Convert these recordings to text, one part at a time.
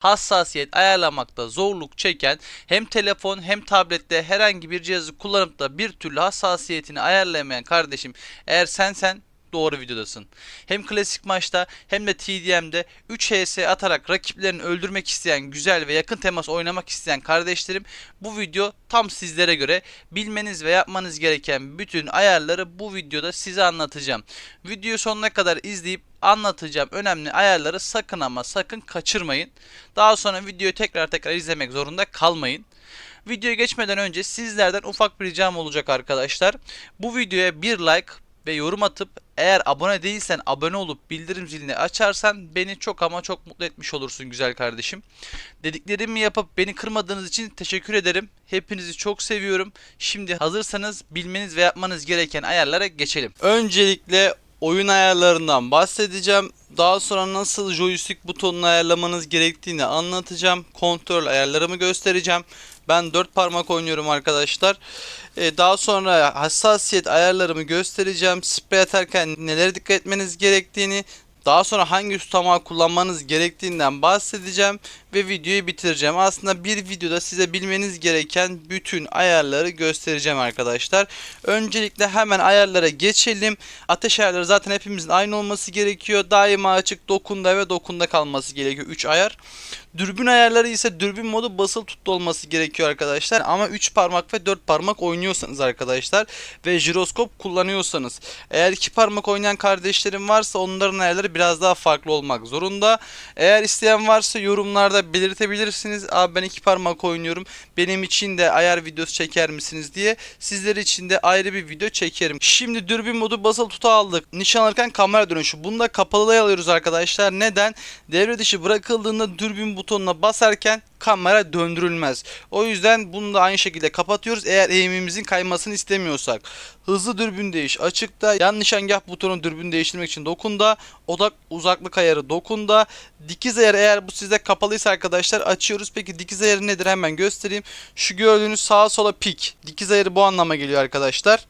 hassasiyet ayarlamakta zorluk çeken hem telefon hem tablette herhangi bir cihazı kullanıp da bir türlü hassasiyetini ayarlayamayan kardeşim eğer sen sen doğru videodasın. Hem klasik maçta hem de TDM'de 3 HS atarak rakiplerini öldürmek isteyen güzel ve yakın temas oynamak isteyen kardeşlerim bu video tam sizlere göre bilmeniz ve yapmanız gereken bütün ayarları bu videoda size anlatacağım. Videoyu sonuna kadar izleyip anlatacağım önemli ayarları sakın ama sakın kaçırmayın. Daha sonra videoyu tekrar tekrar izlemek zorunda kalmayın. Videoya geçmeden önce sizlerden ufak bir ricam olacak arkadaşlar. Bu videoya bir like ve yorum atıp eğer abone değilsen abone olup bildirim zilini açarsan beni çok ama çok mutlu etmiş olursun güzel kardeşim. Dediklerimi yapıp beni kırmadığınız için teşekkür ederim. Hepinizi çok seviyorum. Şimdi hazırsanız bilmeniz ve yapmanız gereken ayarlara geçelim. Öncelikle oyun ayarlarından bahsedeceğim. Daha sonra nasıl joystick butonunu ayarlamanız gerektiğini anlatacağım. Kontrol ayarlarımı göstereceğim. Ben 4 parmak oynuyorum arkadaşlar. Ee, daha sonra hassasiyet ayarlarımı göstereceğim. Sprey atarken nelere dikkat etmeniz gerektiğini, daha sonra hangi tutamağı kullanmanız gerektiğinden bahsedeceğim ve videoyu bitireceğim. Aslında bir videoda size bilmeniz gereken bütün ayarları göstereceğim arkadaşlar. Öncelikle hemen ayarlara geçelim. Ateş ayarları zaten hepimizin aynı olması gerekiyor. Daima açık dokunda ve dokunda kalması gerekiyor 3 ayar. Dürbün ayarları ise dürbün modu basılı tuttu olması gerekiyor arkadaşlar. Ama 3 parmak ve 4 parmak oynuyorsanız arkadaşlar ve jiroskop kullanıyorsanız. Eğer 2 parmak oynayan kardeşlerim varsa onların ayarları biraz daha farklı olmak zorunda. Eğer isteyen varsa yorumlarda belirtebilirsiniz. Abi ben 2 parmak oynuyorum. Benim için de ayar videosu çeker misiniz diye. Sizler için de ayrı bir video çekerim. Şimdi dürbün modu basılı tutu aldık. Nişan alırken kamera dönüşü. Bunu da kapalıya alıyoruz arkadaşlar. Neden? Devre dışı bırakıldığında dürbün butonuna basarken kamera döndürülmez. O yüzden bunu da aynı şekilde kapatıyoruz eğer eğimimizin kaymasını istemiyorsak. Hızlı dürbün değiş açıkta. Yan nişangah butonu dürbün değiştirmek için dokunda. Odak uzaklık ayarı dokunda. Dikiz ayarı eğer bu sizde kapalıysa arkadaşlar açıyoruz. Peki dikiz ayarı nedir hemen göstereyim. Şu gördüğünüz sağa sola pik. Dikiz ayarı bu anlama geliyor arkadaşlar.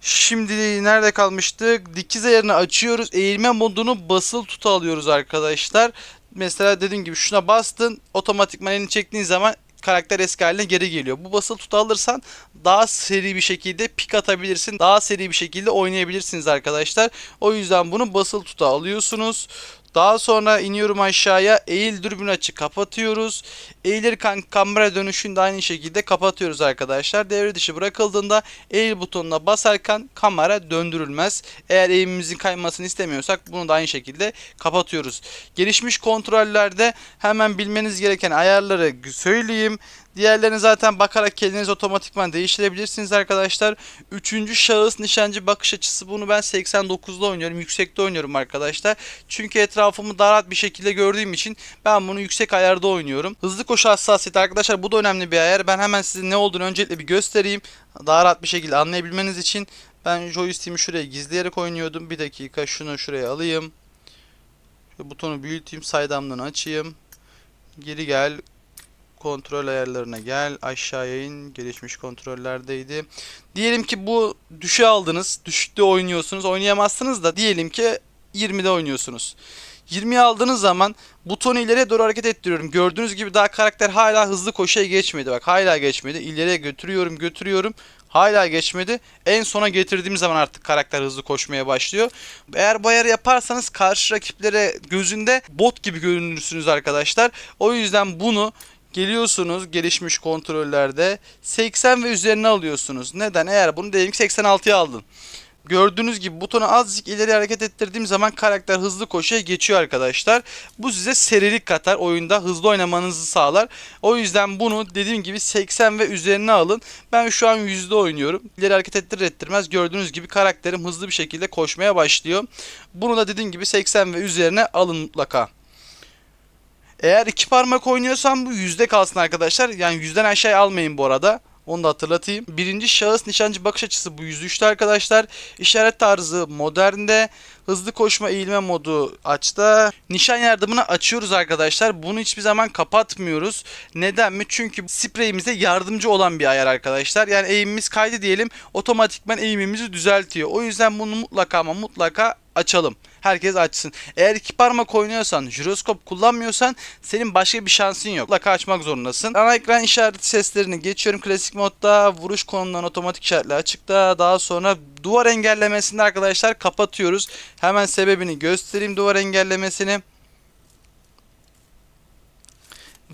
Şimdi nerede kalmıştık? Dikiz ayarını açıyoruz. Eğilme modunu basılı tutu alıyoruz arkadaşlar. Mesela dediğim gibi şuna bastın otomatikman elini çektiğin zaman karakter eski haline geri geliyor. Bu basılı tutu alırsan daha seri bir şekilde pik atabilirsin. Daha seri bir şekilde oynayabilirsiniz arkadaşlar. O yüzden bunu basılı tutu alıyorsunuz. Daha sonra iniyorum aşağıya. Eğil dürbün açı kapatıyoruz. Eğilirken kamera dönüşünü de aynı şekilde kapatıyoruz arkadaşlar. Devre dışı bırakıldığında eğil butonuna basarken kamera döndürülmez. Eğer eğimimizin kaymasını istemiyorsak bunu da aynı şekilde kapatıyoruz. Gelişmiş kontrollerde hemen bilmeniz gereken ayarları söyleyeyim. Diğerlerini zaten bakarak kendiniz otomatikman değiştirebilirsiniz arkadaşlar. Üçüncü şahıs nişancı bakış açısı bunu ben 89'da oynuyorum. Yüksekte oynuyorum arkadaşlar. Çünkü etrafımı daha rahat bir şekilde gördüğüm için ben bunu yüksek ayarda oynuyorum. Hızlı koşu hassasiyeti arkadaşlar bu da önemli bir ayar. Ben hemen size ne olduğunu öncelikle bir göstereyim. Daha rahat bir şekilde anlayabilmeniz için. Ben joystick'imi şuraya gizleyerek oynuyordum. Bir dakika şunu şuraya alayım. Şu butonu büyüteyim. Saydamdan açayım. Geri gel kontrol ayarlarına gel. Aşağıya in. Gelişmiş kontrollerdeydi. Diyelim ki bu düşe aldınız. Düşükte oynuyorsunuz. Oynayamazsınız da diyelim ki 20'de oynuyorsunuz. 20'ye aldığınız zaman butonu ileriye doğru hareket ettiriyorum. Gördüğünüz gibi daha karakter hala hızlı koşuya geçmedi. Bak hala geçmedi. İleriye götürüyorum götürüyorum. Hala geçmedi. En sona getirdiğim zaman artık karakter hızlı koşmaya başlıyor. Eğer bu ayarı yaparsanız karşı rakiplere gözünde bot gibi görünürsünüz arkadaşlar. O yüzden bunu Geliyorsunuz gelişmiş kontrollerde 80 ve üzerine alıyorsunuz. Neden? Eğer bunu diyelim ki 86'ya aldın. Gördüğünüz gibi butonu azıcık ileri hareket ettirdiğim zaman karakter hızlı koşuya geçiyor arkadaşlar. Bu size serilik katar. Oyunda hızlı oynamanızı sağlar. O yüzden bunu dediğim gibi 80 ve üzerine alın. Ben şu an yüzde oynuyorum. İleri hareket ettirir ettirmez gördüğünüz gibi karakterim hızlı bir şekilde koşmaya başlıyor. Bunu da dediğim gibi 80 ve üzerine alın mutlaka. Eğer iki parmak oynuyorsan bu yüzde kalsın arkadaşlar. Yani yüzden aşağı almayın bu arada. Onu da hatırlatayım. Birinci şahıs nişancı bakış açısı bu 103'te arkadaşlar. İşaret tarzı modernde. Hızlı koşma eğilme modu açta. Nişan yardımını açıyoruz arkadaşlar. Bunu hiçbir zaman kapatmıyoruz. Neden mi? Çünkü spreyimize yardımcı olan bir ayar arkadaşlar. Yani eğimimiz kaydı diyelim. Otomatikman eğimimizi düzeltiyor. O yüzden bunu mutlaka ama mutlaka açalım. Herkes açsın. Eğer iki parmak oynuyorsan, jiroskop kullanmıyorsan senin başka bir şansın yok. Mutlaka açmak zorundasın. Ana ekran işareti seslerini geçiyorum klasik modda. Vuruş konumundan otomatik işaretli açıkta. Daha sonra duvar engellemesini arkadaşlar kapatıyoruz. Hemen sebebini göstereyim duvar engellemesini.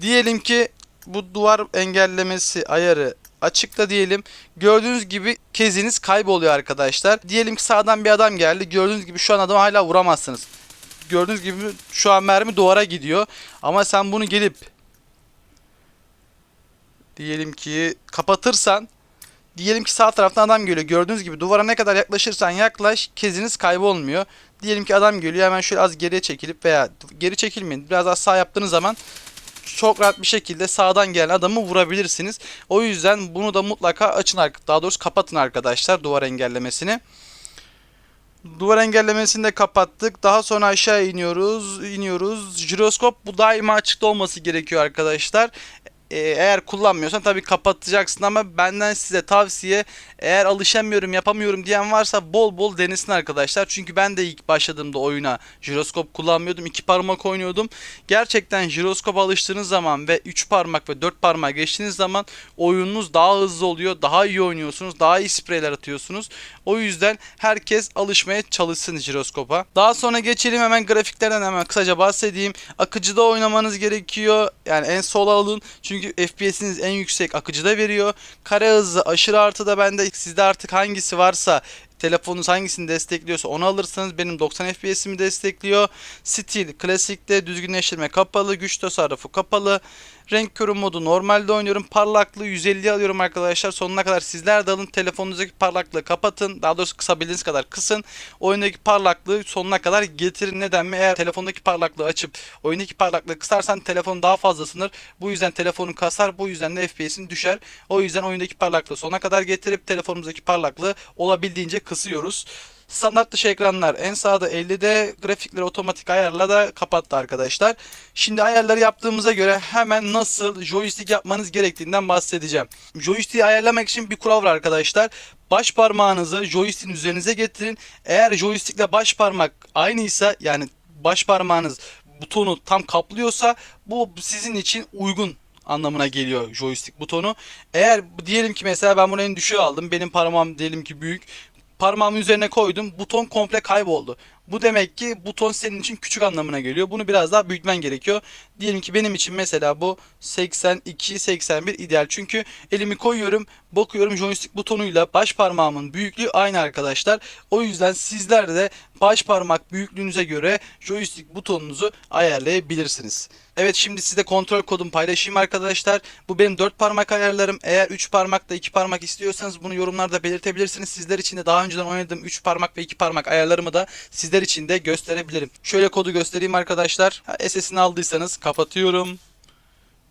Diyelim ki bu duvar engellemesi ayarı açıkta diyelim. Gördüğünüz gibi keziniz kayboluyor arkadaşlar. Diyelim ki sağdan bir adam geldi. Gördüğünüz gibi şu an adamı hala vuramazsınız. Gördüğünüz gibi şu an mermi duvara gidiyor. Ama sen bunu gelip diyelim ki kapatırsan Diyelim ki sağ taraftan adam geliyor. Gördüğünüz gibi duvara ne kadar yaklaşırsan yaklaş keziniz kaybolmuyor. Diyelim ki adam geliyor hemen şöyle az geriye çekilip veya geri çekilmeyin. Biraz daha sağ yaptığınız zaman çok rahat bir şekilde sağdan gelen adamı vurabilirsiniz. O yüzden bunu da mutlaka açın. Daha doğrusu kapatın arkadaşlar duvar engellemesini. Duvar engellemesini de kapattık. Daha sonra aşağı iniyoruz. iniyoruz. Jiroskop bu daima açıkta olması gerekiyor arkadaşlar. Ee, Eğer kullanmıyorsan tabii kapatacaksın ama benden size tavsiye eğer alışamıyorum yapamıyorum diyen varsa bol bol denesin arkadaşlar. Çünkü ben de ilk başladığımda oyuna jiroskop kullanmıyordum. iki parmak oynuyordum. Gerçekten jiroskop alıştığınız zaman ve 3 parmak ve 4 parmak geçtiğiniz zaman oyununuz daha hızlı oluyor. Daha iyi oynuyorsunuz. Daha iyi spreyler atıyorsunuz. O yüzden herkes alışmaya çalışsın jiroskopa. Daha sonra geçelim hemen grafiklerden hemen kısaca bahsedeyim. Akıcıda oynamanız gerekiyor. Yani en sola alın. Çünkü FPS'iniz en yüksek akıcıda veriyor. Kare hızı aşırı artıda bende. Sizde artık hangisi varsa telefonunuz hangisini destekliyorsa onu alırsanız benim 90 FPS'imi destekliyor. Stil klasikte düzgünleştirme kapalı, güç tasarrufu kapalı. Renk körü modu normalde oynuyorum. Parlaklığı 150 alıyorum arkadaşlar. Sonuna kadar sizler de alın. Telefonunuzdaki parlaklığı kapatın. Daha doğrusu kısabildiğiniz kadar kısın. Oyundaki parlaklığı sonuna kadar getirin. Neden mi? Eğer telefondaki parlaklığı açıp oyundaki parlaklığı kısarsan telefon daha fazla sınır. Bu yüzden telefonun kasar. Bu yüzden de FPS'in düşer. O yüzden oyundaki parlaklığı sona kadar getirip telefonumuzdaki parlaklığı olabildiğince kısıyoruz. Standart dışı ekranlar en sağda 50'de grafikleri otomatik ayarla da kapattı arkadaşlar. Şimdi ayarları yaptığımıza göre hemen nasıl joystick yapmanız gerektiğinden bahsedeceğim. Joystick'i ayarlamak için bir kural var arkadaşlar. Baş parmağınızı joystick'in üzerinize getirin. Eğer joystick'le baş parmak aynıysa yani baş parmağınız butonu tam kaplıyorsa bu sizin için uygun anlamına geliyor joystick butonu. Eğer diyelim ki mesela ben bunu en düşüğe aldım. Benim parmağım diyelim ki büyük parmağımın üzerine koydum. Buton komple kayboldu. Bu demek ki buton senin için küçük anlamına geliyor. Bunu biraz daha büyütmen gerekiyor. Diyelim ki benim için mesela bu 82-81 ideal. Çünkü elimi koyuyorum, bakıyorum joystick butonuyla baş parmağımın büyüklüğü aynı arkadaşlar. O yüzden sizler de baş parmak büyüklüğünüze göre joystick butonunuzu ayarlayabilirsiniz. Evet şimdi size kontrol kodumu paylaşayım arkadaşlar. Bu benim 4 parmak ayarlarım. Eğer 3 parmakla 2 parmak istiyorsanız bunu yorumlarda belirtebilirsiniz. Sizler için de daha önceden oynadığım 3 parmak ve 2 parmak ayarlarımı da sizler için de gösterebilirim. Şöyle kodu göstereyim arkadaşlar. SS'ini aldıysanız kapatıyorum.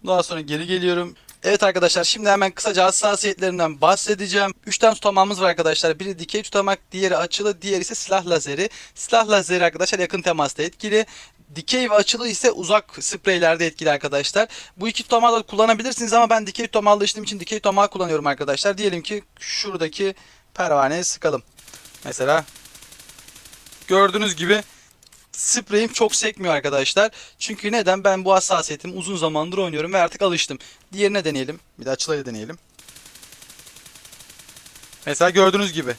Daha sonra geri geliyorum. Evet arkadaşlar şimdi hemen kısaca hassasiyetlerinden bahsedeceğim. 3 tane tutamağımız var arkadaşlar. Biri dikey tutamak, diğeri açılı, diğeri ise silah lazeri. Silah lazeri arkadaşlar yakın temasta etkili. Dikey ve açılı ise uzak spreylerde etkili arkadaşlar. Bu iki tutamağı da kullanabilirsiniz ama ben dikey tutamağı alıştığım için dikey tutamağı kullanıyorum arkadaşlar. Diyelim ki şuradaki pervaneye sıkalım. Mesela gördüğünüz gibi spreyim çok sekmiyor arkadaşlar. Çünkü neden? Ben bu hassasiyetimi uzun zamandır oynuyorum ve artık alıştım. Diğerine deneyelim. Bir de açılayla deneyelim. Mesela gördüğünüz gibi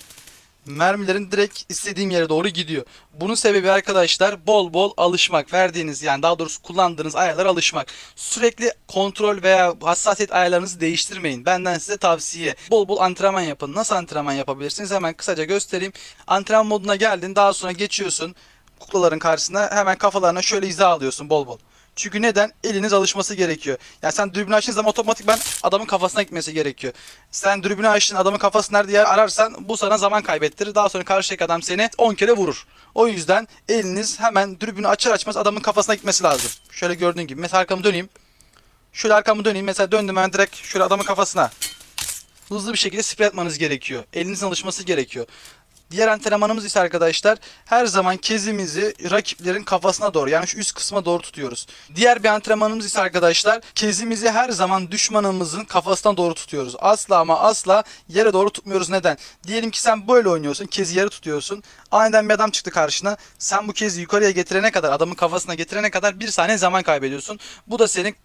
mermilerin direkt istediğim yere doğru gidiyor. Bunun sebebi arkadaşlar bol bol alışmak. Verdiğiniz yani daha doğrusu kullandığınız ayarlara alışmak. Sürekli kontrol veya hassasiyet ayarlarınızı değiştirmeyin. Benden size tavsiye. Bol bol antrenman yapın. Nasıl antrenman yapabilirsiniz? Hemen kısaca göstereyim. Antrenman moduna geldin. Daha sonra geçiyorsun. Kuklaların karşısına hemen kafalarına şöyle hiza alıyorsun bol bol. Çünkü neden? Eliniz alışması gerekiyor. Yani sen dürbünü açtığın zaman otomatik ben adamın kafasına gitmesi gerekiyor. Sen dürbünü açtın adamın kafası nerede yer ararsan bu sana zaman kaybettirir. Daha sonra karşıdaki adam seni 10 kere vurur. O yüzden eliniz hemen dürbünü açar açmaz adamın kafasına gitmesi lazım. Şöyle gördüğün gibi. Mesela arkamı döneyim. Şöyle arkamı döneyim. Mesela döndüm ben direkt şöyle adamın kafasına. Hızlı bir şekilde sprey atmanız gerekiyor. Elinizin alışması gerekiyor. Diğer antrenmanımız ise arkadaşlar her zaman kezimizi rakiplerin kafasına doğru yani şu üst kısma doğru tutuyoruz. Diğer bir antrenmanımız ise arkadaşlar kezimizi her zaman düşmanımızın kafasına doğru tutuyoruz. Asla ama asla yere doğru tutmuyoruz. Neden? Diyelim ki sen böyle oynuyorsun. Kezi yere tutuyorsun. Aniden bir adam çıktı karşına. Sen bu kezi yukarıya getirene kadar adamın kafasına getirene kadar bir saniye zaman kaybediyorsun. Bu da senin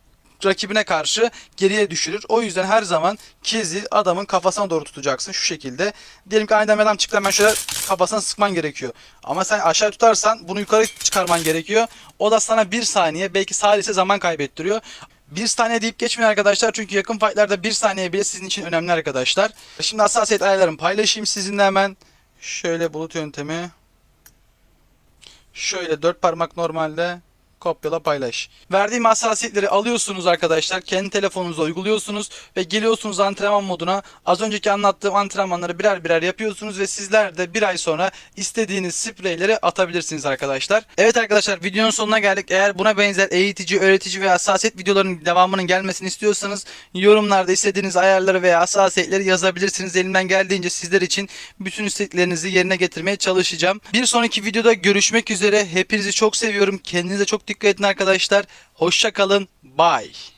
rakibine karşı geriye düşürür. O yüzden her zaman kezi adamın kafasına doğru tutacaksın şu şekilde. Diyelim ki aniden bir adam çıktı hemen şöyle kafasına sıkman gerekiyor. Ama sen aşağı tutarsan bunu yukarı çıkarman gerekiyor. O da sana bir saniye belki sadece zaman kaybettiriyor. Bir saniye deyip geçmeyin arkadaşlar çünkü yakın fightlarda bir saniye bile sizin için önemli arkadaşlar. Şimdi hassasiyet ayarlarımı paylaşayım sizinle hemen. Şöyle bulut yöntemi. Şöyle dört parmak normalde kopyala paylaş. Verdiğim hassasiyetleri alıyorsunuz arkadaşlar. Kendi telefonunuza uyguluyorsunuz ve geliyorsunuz antrenman moduna. Az önceki anlattığım antrenmanları birer birer yapıyorsunuz ve sizler de bir ay sonra istediğiniz spreyleri atabilirsiniz arkadaşlar. Evet arkadaşlar videonun sonuna geldik. Eğer buna benzer eğitici, öğretici veya hassasiyet videolarının devamının gelmesini istiyorsanız yorumlarda istediğiniz ayarları veya hassasiyetleri yazabilirsiniz. Elimden geldiğince sizler için bütün isteklerinizi yerine getirmeye çalışacağım. Bir sonraki videoda görüşmek üzere. Hepinizi çok seviyorum. Kendinize çok dikkat edin arkadaşlar. Hoşça kalın. Bye.